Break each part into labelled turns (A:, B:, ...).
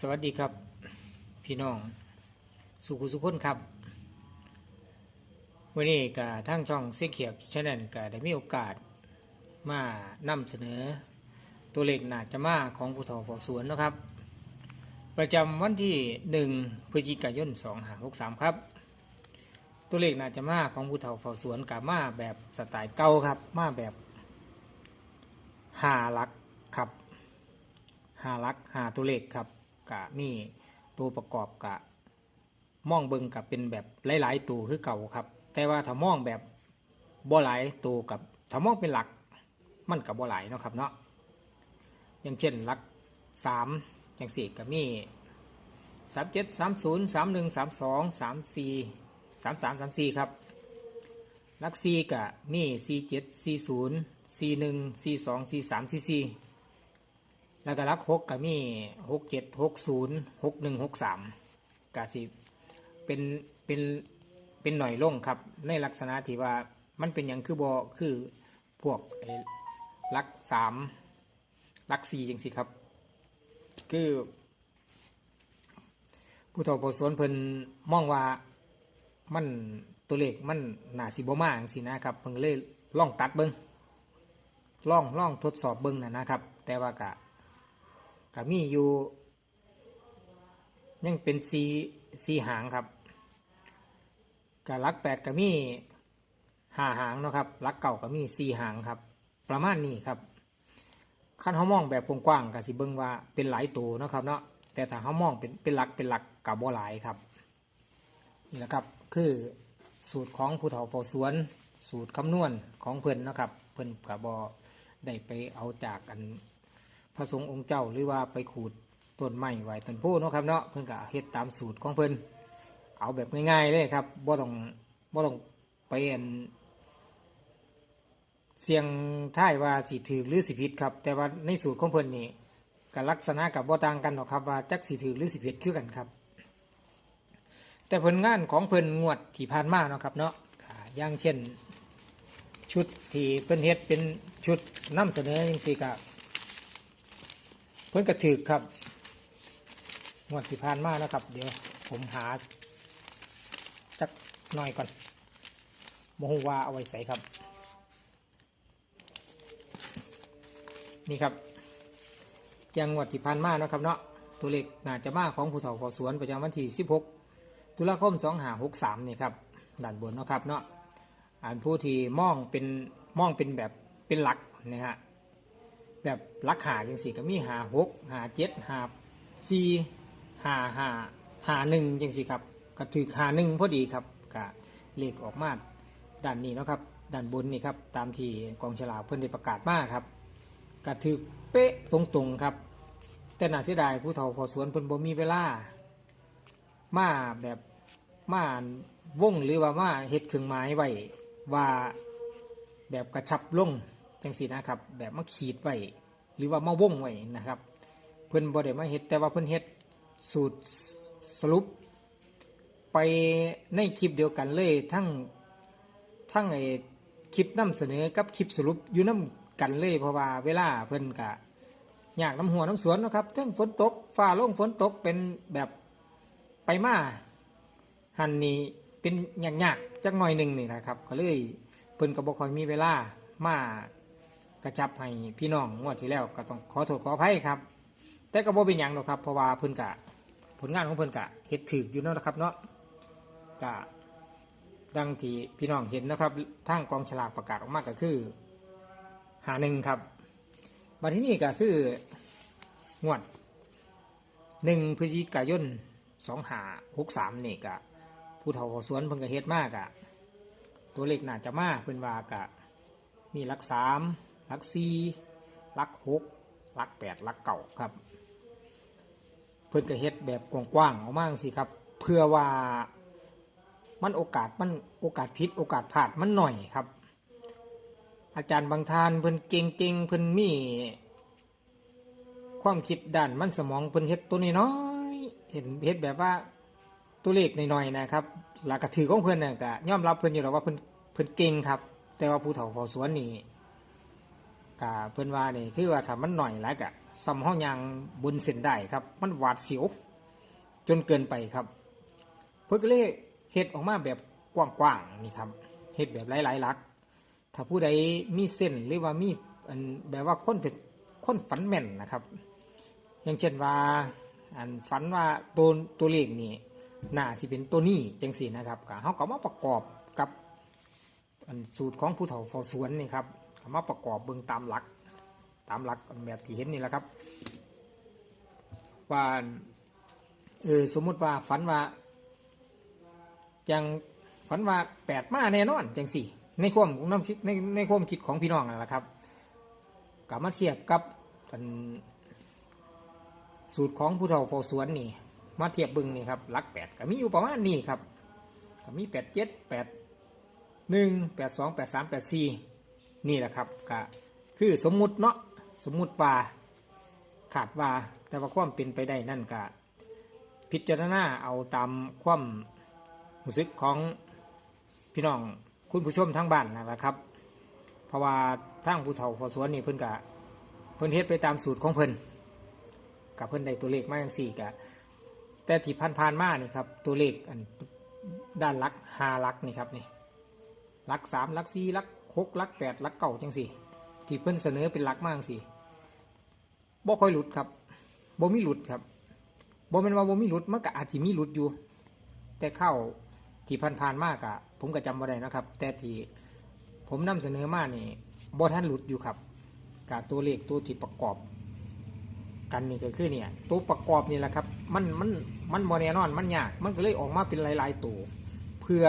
A: สวัสดีครับพี่น้อง สุขุสุขคนครับวันนี้ก็ทั้งช่องเสียเขียบชแนลก็ได้มีโอกาสมานำเสนอ ตัวเลขนาจะมาของผู้เฒ่าฝอสวนนะครับ ประจำวันที่ 1พฤศจิกายน2563 ครับ ตัวเลขนาจะมาของผู้เฒ่าฝอสวนกับมาแบบสไตล์เก่าครับ มาแบบหาลักครับหาลักหาตัวเลขครับ กะมีตัวประกอบกะมองเบิงกับเป็นแบบหลาย ๆ ตัวคือเก่าครับ แต่ว่าถ้ามองแบบบ่หลายตัวกับถ้ามองเป็นหลักมันกับบ่หลายเนาะครับเนาะอย่างเช่นหลักสามอย่างสี่กับมีสามเจ็ดสามศูนย์สามหนึ่งสามสองสามสี่สามสามสามสี่ครับลักซีกับมี C7 C0 C1 C2 C3 C4 แล้วก็รักหกก็มีหกเจ็ดหกศูนย์หกหนึ่งหกสามกสิเป็นเป็นเป็นหน่อยลงครับ ในลักษณะที่ว่ามันเป็นอย่างคือบอคือพวกไอ้ลักสามลักสี่จังสิครับ คือ ผู้เฒ่าผู้สวนเพิ่นมองว่ามันตัวเลขมันหนาสิบมาจังสินะครับเพิ่นก็เลยล่องตัดเบิงล่องล่องทดสอบเบิ้งนะนะครับ แต่ว่ากะ ก็มีอยู่ ยังเป็นสีสีหางครับกับลักแปดก็มีห้าหางเนาะครับลักเก่าก็มีสี่หางครับ ประมาณนี้ครับขั้นเขามองแบบกว้างๆก็สิเบิ่งว่าเป็นหลายตัวนะครับเนาะแต่ถ้าเขามองเป็นเป็นหลักเป็นหลักกับบ่หลายครับนี่แหละครับคือสูตรของผู้เฒ่าเฝ้าสวน สูตรคำนวณของเพิ่นนะครับ เพิ่นกับ่ได้ไปเอาจากอัน พระสงฆ์องค์เจ้าหรือว่าไปขูดต้นไม้ไว้ต้นโพเนาะครับเนาะเพิ่นก็เฮ็ดตามสูตรของเพิ่นเอาแบบง่ายๆเลยครับบ่ต้องบ่ต้องไปอันเสียงท้ายว่าสิถือหรือสิผิดครับ แต่ว่าในสูตรของเพิ่นนี่ก็ลักษณะกับบ่ต่างกันหรอกครับว่าจักสิถือหรือสิผิดคือกันครับ แต่ผลงานของเพิ่นงวดที่ผ่านมาเนาะครับเนาะอย่างเช่น ชุดที่เพิ่นเฮ็ดเป็นชุดนำเสนอจังซี่ก็ เพิ่นกระถือครับงวดที่ผ่านมานะครับ เดี๋ยวผมหาจักหน่อยก่อนโมหวาเอาไว้ใส่ครับ นี่ครับยังงวดที่ผ่านมานะครับเนาะตัวเลขน่าจะมาของผู้เฒ่าขอสวนประจำวันที่ 16 ตุลาคม 2563 นี่ครับด้านบนนะครับเนาะอ่านผู้ที่มองเป็นมองเป็นแบบเป็นหลักนะฮะ แบบรักหาจังสี่ก็มีหาหกหาเจ็ดหาสี่หาหาหาหนึ่งจังสี่ครับก็ถือหาหนึ่งพอดีครับก็เลขออกมาด้านนี้เนาะครับด้านบนนี่ครับตามที่กองฉลากเพิ่อนได้ประกาศมาครับก็ถือเป๊ะตรงๆครับ แต่น่าเสียดายผู้เฒ่าพอสวนเพิ่นบ่มีเวลา มาแบบมาวงหรือว่ามาเฮ็ดเครื่องหมายไว้ว่าแบบกระชับลง จังสีนะครับ แบบมาขีดไว้หรือว่ามาว่งไว้นะครับ เพิ่อนบ่ได้มาเฮ็ดแต่ว่าเพิ่อนเฮ็ดสูตรสรุป ไปในคลิปเดียวกันเลยทั้งทั้งไอ้คลิปนำเสนอกับคลิปสรุปอยู่นํกันเลยเพราะว่าเวลาเพิ่อนกะอยากน้ำหัวน้ำสวนนะครับทั้งฝนตกฟ้าลงฝนตกเป็นแบบไปมาหันนี่เป็นยากๆจักหน่อยหนึ่งนี่นะครับ ก็เลยเพิ่นก็บ่ค่อยมีเวลามา กระจับให้พี่น้องงวดที่แล้วก็ต้องขอโทษขออภัยครับ แต่ก็บ่เป็นหยังหรอกครับ เพราะว่าเพิ่นกะผลงานของเพิ่นกะเฮ็ดถึกอยู่เนาะนะครับเนาะกะดังที่พี่น้องเห็นนะครับทางกองฉลากประกาศออกมาก็คือหาหนึ่งครับมาที่นี่ก็คืองวดหนึ่งพฤศจิกายนสองหาหกสามนี่กะผู้เฒ่าสวนเพิ่นก็เฮ็ดมากอะตัวเลขน่าจะมากเพิ่นว่ากะมีลักสาม ลักสี่ลักหกลักแปดลักเก่าครับ เพื่อนก็เฮ็ดแบบกว้างๆออกมาสิครับ เพื่อว่ามันโอกาสมันโอกาสผิดโอกาสพลาดมันหน่อยครับ อาจารย์บางท่านเพิ่นเก่งๆเพิ่นมี ความคิดด้านมันสมองเพิ่นเฮ็ดตัวน้อยๆเห็นเฮ็ดแบบว่าตัวเลขน้อยๆนะครับหลักกระถือของเพิ่นน่ะก็ยอมรับเพิ่นอยู่แล้วว่าเพิ่นเพิ่นเก่งครับ แต่ว่าผู้เฒ่าเฝ้าสวนนี่ กะเพิ่อนว่านี่คือว่าถ้ามันหน่อยแล้วกะซ้ำห้องยางบนเส้นได้ครับ มันหวาดเสียวจนเกินไปครับ เพิ่นก็เลยเฮ็ดออกมาแบบกว้างๆนี่ครับเฮ็ดแบบหลายๆลัก ถ้าผู้ใดมีเส้นหรือว่ามีอันแบบว่าคนเป็นคนฝันแม่นนะครับ อย่างเช่นว่าอันฝันว่าตัวตัวเลขนี่หน่าสิเป็นตัวนี้จังสี่นะครับก็เขาก็มาประกอบกับอันสูตรของผู้เฒ่าเฝ้าสวนนี่ครับ มาประกอบเบิ่งตามหลัก ตามหลักแบบที่เห็นนี่แหละครับ ว่าเออสมมุติว่าฝันว่าจังฝันว่าแปดมาแน่นอนจังสี่ ในความน้ำคิดในในความคิดของพี่น้องนั่นแหละครับกลับมาเทียบกับอันสูตรของผู้เฒ่าเฝ้าสวนนี่ มาเทียบเบึงนี่ครับหลักแปดก็มีอยู่ประมาณนี้ครับก็มีแปดเจ็ดแปดหนึ่งแปดสองแปดสามแปดสี่ นี่แหละครับก็คือสมมุติเนาะสมมุติว่าขาดว่าแต่ว่าความเป็นไปได้นั่นก็พิจารณาเอาตามความรู้สึกของพี่น้องคุณผู้ชมทั้งบ้านนั่นแหละครับ เพราะว่าทางผู้เฒ่าเฝ้สวนนี่เพิ่นกะเพิ่นเฮ็ดไปตามสูตรของเพิ่นกับเพิ่นได้ตัวเลขมาอย่างสี่กะแต่ที่ผ่านผ่านมานี่ครับตัวเลขอันด้านลักห้าลักนี่ครับนี่ลักสามลักสี่ลัก หกหลักแปดหลักเก้าจังสี่ที่เพิ่นเสนอเป็นหลักมาจังสี่บ่ค่อยหลุดครับบ่มีหลุดครับบ่เป็นว่าบ่มีหลุดมันก็อาจจะมีหลุดอยู่ แต่เข้าที่ผ่านๆมากอะผมก็จำบ่ได้นะครับ แต่ที่ผมนำเสนอมานี่บ่ท่านหลุดอยู่ครับกับตัวเลขตัวที่ประกอบ กันนี่ก็คือเนี่ยตัวประกอบนี่แหละครับ มันมันมันบอแน่นอนมันยากมันก็เลยออกมาเป็นหลาย ๆ ตัวเพื่อ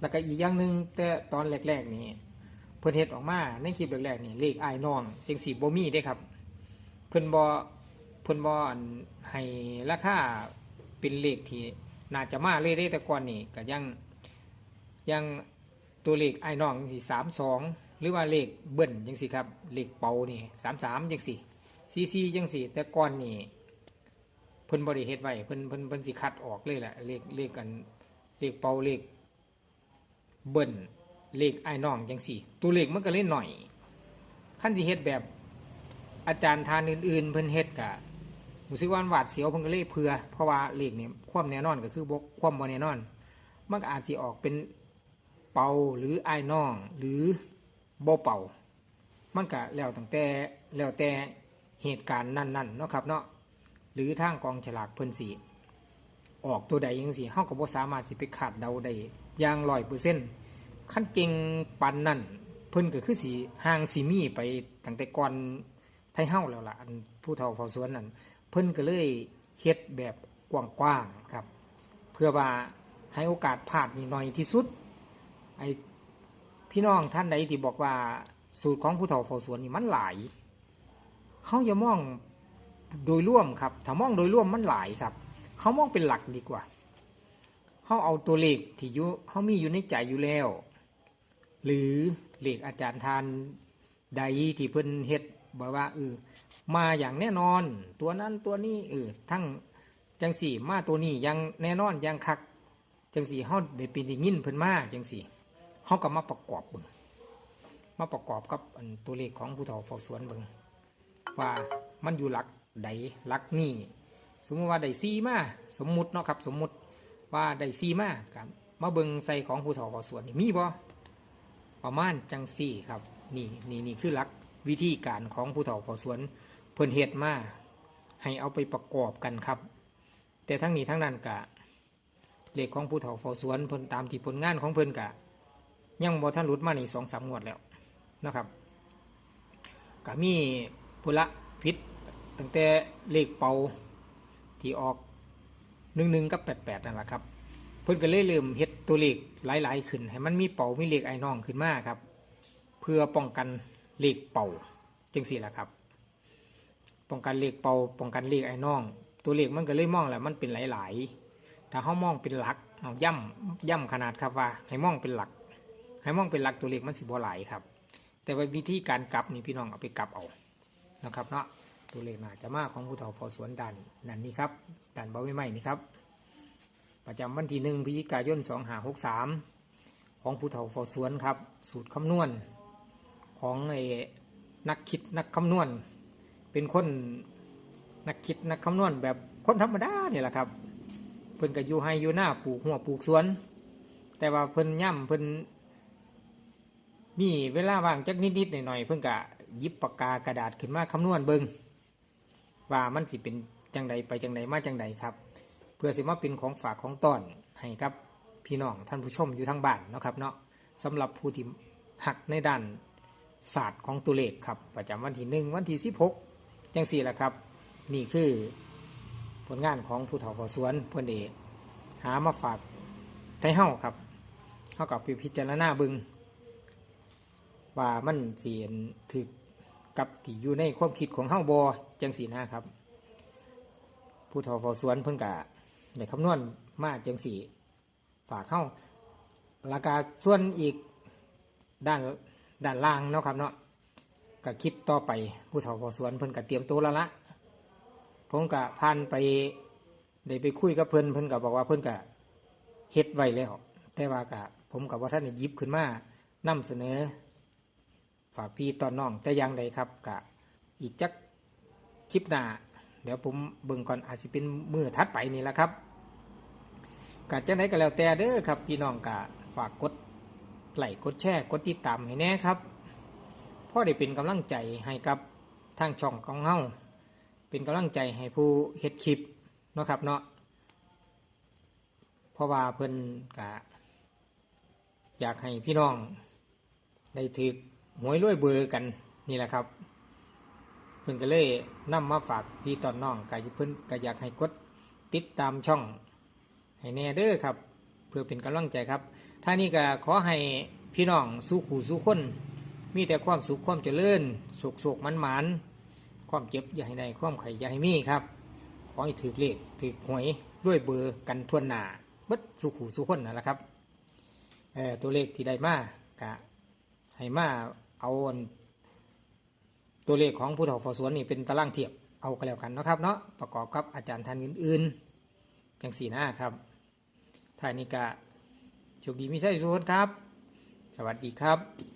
A: แล้วก็อีกอย่างหนึ่งแต่ตอนแรก ๆ นี่เพิ่นเฮ็ดออกมาในคลิปแรกๆนี่เลขไอ้ายน้องจังสีบ่มีได้ครับ เพิ่นบ่เพิ่นบ่อันให้ราคาเป็นเลขที่น่าจะมาเลยได้แต่ก่อนนี่ก็ยังยังตัวเลขไอ้น้องจังสี่สามสองหรือว่าเลขเบิ้ลจังสี่ครับเลขเป่านี่สามสามจังสี่ซีซีจังสี่แต่ก่อนนี่เพิ่นบริเฮ็ดไว้เพิ่นเพิ่นเพิ่นสิคัดออกเลยแหละเลขเลขกันเลขเป่าเลข เบิ้ลเลขไอ้น้องจังสี่ ตัวเลขมันก็เล่นหน่อยขั้นที่เฮ็ดแบบอาจารย์ทานอื่นๆ เพิ่นเฮ็ดกะรู้สึกว่ามันหวาดเสียวเพิ่นก็เลยเพื่อ เพราะว่าเลขนี่ยความแน่นอนก็คือบกความบ่แน่นอน มันก็อาจสิออกเป็นเป่าหรือไอ้น้องหรือบ่เป่า มันก็แล้วตั้งแต่แล้วแต่เหตุการณ์นั้นๆเนาะครับเนาะหรือทางกองฉลากเพิ่นสี ออกตัวใดยังสีเฮาก็บ่สามารถสิไปคาดเดาได้อย่างร้อยเปอร์เซ็นต์ขั้นเก่งปันนั่นเพิ่นก็คือสีห่างสีมีไปตั้งแต่ก่อนไทยเฮาแล้วล่ะอันผู้เฒ่าเฝ้าสวนนั่นเพิ่นก็เลยเฮ็ดแบบกว้างๆครับ เพื่อว่าให้โอกาสพลาดนี่น้อยที่สุดไอพี่น้องท่านใดที่บอกว่าสูตรของผู้เฒ่าเฝ้าสวนนี่มันหลายเขาอย่ามองโดยร่วมครับถ้ามองโดยร่วมมันหลายครับ เขามองเป็นหลักดีกว่าเขาเอาตัวเลขที่อยู่เขามีอยู่ในใจอยู่แล้ว หรือเลขอาจารย์ทานใดที่เพิ่นเฮ็ดบอกว่าเออมาอย่างแน่นอน ตัวนั้นตัวนี้เออทั้งจังสี่มาตัวนี้ยังแน่นอนยังคักจังสี่เขาได้ป็นได้ยินเพิ่นมาจังสี่เขาก็มาประกอบเบิ่งมาประกอบกับตัวเลขของผู้เฒ่าเฝ้าสวนเบิ่งว่ามันอยู่หลักใดหลักนี่ สมมติว่าได้ซีมาสมมุติเนาะครับสมมุติว่าได้ซีมากับมาเบิงใส่ของผู้เฒ่าเฝ้าสวนนี่มีบ่ประมาณจังสี่ครับนี่นี่นี่คือหลักวิธีการของผู้เฒ่าเฝ้าสวนเพิ่นเฮ็ดมาให้เอาไปประกอบกันครับ แต่ทั้งนี้ทั้งนั้นกะเลขของผู้เฒ่าเฝ้าสวนเพิ่นตามที่ผลงานของเพิ่นกะยังบ่ทันหลุดมานี่สองสามงวดแล้วนะครับก็มีพุละพิษตั้งแต่เลขเป่า ที่ออกหนึ่งหนึ่งกับแปดแปดนั่นแหละครับ เพิ่อนก็เลยเริ่มเฮ็ดตัวเลขหลายๆขึ้น ให้มันมีเป่ามีเลขไอ้น้องขึ้นมาครับ เพื่อป้องกันเลขเป่าจังสี่แหละครับ ป้องกันเลขเป่าป้องกันเลขไอ้น้อง ตัวเลขมันก็เลยมองแหละมันเป็นหลายๆถ้าเขามองเป็นหลักเอาย่ำย่ำขนาดครับว่า ให้มองเป็นหลัก ให้มองเป็นหลักตัวเลขมันสิบ่หลายครับ แต่ว่าวิธีการกลับนี่พี่น้องเอาไปกลับเอานะครับเนาะ ตัวเลขน่าจะมากของผู้เฒ่าเฝ้าสวนดันนั่นนี่ครับดันเบาไม่ไหมนี่ครับ ประจำวันที่หนึ่งพฤศจิกายนสองหาหกสามของผู้เฒ่าเฝ้าสวนครับ สูตรคำนวณของไอ้นักคิดนักคำนวณ เป็นคนนักคิดนักคำนวณแบบคนธรรมดาเนี่ยแหละครับเพิ่นก็อยู่ให้อยู่หน้าปลูกหัวปลูกสวน แต่ว่าเพิ่นย่ำเพิ่นมีเวลาว่างจักนิดๆหน่อยๆเพิ่นก็ยิบปากกากระดาษขึ้นมาคำนวณเบิง ว่ามันสิเป็นจังใดไปจังใดมาจังใดครับ เพื่อสิมาเป็นของฝากของต้อนให้กับพี่น้องท่านผู้ชมอยู่ทางบ้านนะครับเนาะสำหรับผู้ที่หักในด้านศาสตร์ของตัวเลขครับ ประจำวันที่หนึ่งวันที่สิบหกจังสี่แหละครับ นี่คือผลงานของผู้เฒ่าเฝ้าสวนเพื่อนเอกหามาฝากไทเฮาครับเฮากับไปพิจารณาบึง ว่ามันเสียนถึก กับที่อยู่ในความคิดของเฮาบอจังสีนะครับ ผู้เฒ่าเฝ้าสวนเพิ่นกะได้คำนวณมาจังสีฝากเข้าราคาส่วนอีกด้านด้านล่างเนาะครับเนาะก็คลิปต่อไปผู้เฒ่าเฝ้าสวนเพิ่นก็เตรียมตัวแล้วละผมก็ผ่านไปได้ไปคุยกับเพิ่นเพิ่นก็บอกว่าเพิ่นก็เฮ็ดไว้แล้ว แต่ว่าก็ผมกับว่าท่านยิบขึ้นมานำเสนอ ฝากพี่ตอนน้องแต่ยังใดครับกะอีกจักคลิปหน้าเดี๋ยวผมเบิ่งก่อนอาจจะเป็นมือทัดไปนี่แหละครับกะจังไดก็แล้วแต่เด้อครับพี่น้องกะฝากกดไลค์กดแชร์กดติดตามให้แน่ครับพราะได้เป็นกำลังใจให้กับทางช่องของเฮาเป็นกำลังใจให้ผู้เฮ็ดคลิปเนาะครับเนาะเพราะว่าเพิ่นกะอยากให้พี่น้องได้ถือ หวยรวยเบอร์กันนี่แหละครับ เพิ่อนก็เลยนำมาฝากพี่ตอนน้องกะเพิ่นก็อยากให้กดติดตามช่อง ให้แน่เด้อครับ เพื่อเป็นกำลังใจครับท่านี้ก็ขอให้พี่น้องสู้ขู่สู้คน มีแต่ความสุขความเจริญสุขสุขมันมันๆความเจ็บอย่าให้ได้ความไข่อย่าให้มีครับขอให้ถือเลขถือหวยด้วยเบอร์กันทวนหนาบิดสุขูสุขคนนั่นแหละครับเออตัวเลขที่ได้มากะให้มา เอาตัวเลขของผู้เฒ่าฝอสวนนี่เป็นตารางเทียบเอาก็แล้วกันนะครับเนาะประกอบกับอาจารย์ท่านอื่นๆจังสี่หน้าครับท่ายนิกะโชคดีมิใช่สุขคนครับ สวัสดีครับ